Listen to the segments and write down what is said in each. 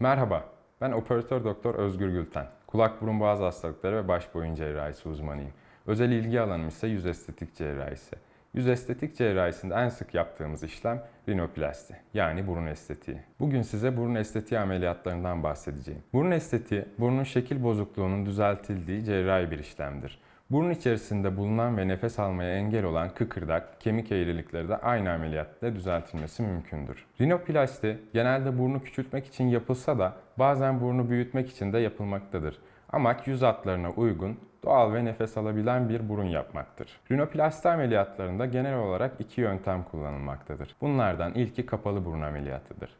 Merhaba, ben operatör doktor Özgür Gülten. Kulak burun boğaz hastalıkları ve baş boyun cerrahisi uzmanıyım. Özel ilgi alanım ise yüz estetik cerrahisi. Yüz estetik cerrahisinde en sık yaptığımız işlem rinoplasti yani burun estetiği. Bugün size burun estetiği ameliyatlarından bahsedeceğim. Burun estetiği, burnun şekil bozukluğunun düzeltildiği cerrahi bir işlemdir. Burun içerisinde bulunan ve nefes almaya engel olan kıkırdak, kemik eğrilikleri de aynı ameliyatla düzeltilmesi mümkündür. Rinoplasti genelde burnu küçültmek için yapılsa da bazen burnu büyütmek için de yapılmaktadır. Amaç yüz hatlarına uygun, doğal ve nefes alabilen bir burun yapmaktır. Rinoplasti ameliyatlarında genel olarak iki yöntem kullanılmaktadır. Bunlardan ilki kapalı burun ameliyatıdır.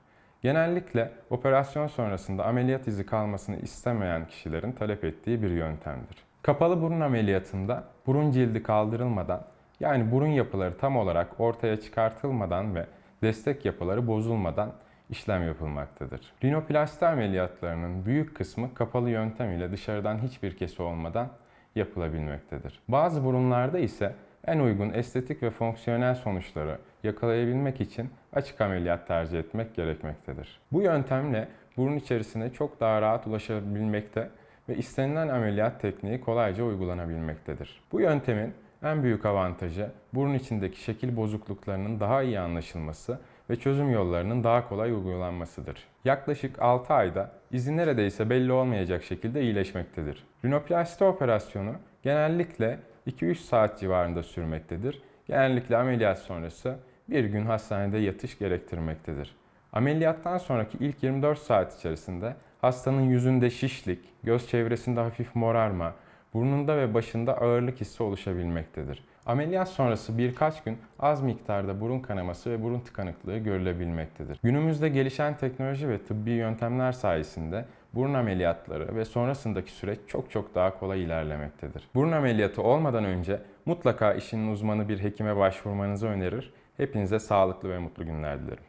Genellikle operasyon sonrasında ameliyat izi kalmasını istemeyen kişilerin talep ettiği bir yöntemdir. Kapalı burun ameliyatında burun cildi kaldırılmadan yani burun yapıları tam olarak ortaya çıkartılmadan ve destek yapıları bozulmadan işlem yapılmaktadır. Rinoplasti ameliyatlarının büyük kısmı kapalı yöntem ile dışarıdan hiçbir kesi olmadan yapılabilmektedir. Bazı burunlarda ise en uygun estetik ve fonksiyonel sonuçları yakalayabilmek için açık ameliyat tercih etmek gerekmektedir. Bu yöntemle burun içerisine çok daha rahat ulaşabilmekte ve istenilen ameliyat tekniği kolayca uygulanabilmektedir. Bu yöntemin en büyük avantajı burun içindeki şekil bozukluklarının daha iyi anlaşılması ve çözüm yollarının daha kolay uygulanmasıdır. Yaklaşık 6 ayda izi neredeyse belli olmayacak şekilde iyileşmektedir. Rinoplasti operasyonu genellikle 2-3 saat civarında sürmektedir. Genellikle ameliyat sonrası bir gün hastanede yatış gerektirmektedir. Ameliyattan sonraki ilk 24 saat içerisinde hastanın yüzünde şişlik, göz çevresinde hafif morarma, burnunda ve başında ağırlık hissi oluşabilmektedir. Ameliyat sonrası birkaç gün az miktarda burun kanaması ve burun tıkanıklığı görülebilmektedir. Günümüzde gelişen teknoloji ve tıbbi yöntemler sayesinde burun ameliyatları ve sonrasındaki süreç çok çok daha kolay ilerlemektedir. Burun ameliyatı olmadan önce mutlaka işinin uzmanı bir hekime başvurmanızı önerir. Hepinize sağlıklı ve mutlu günler dilerim.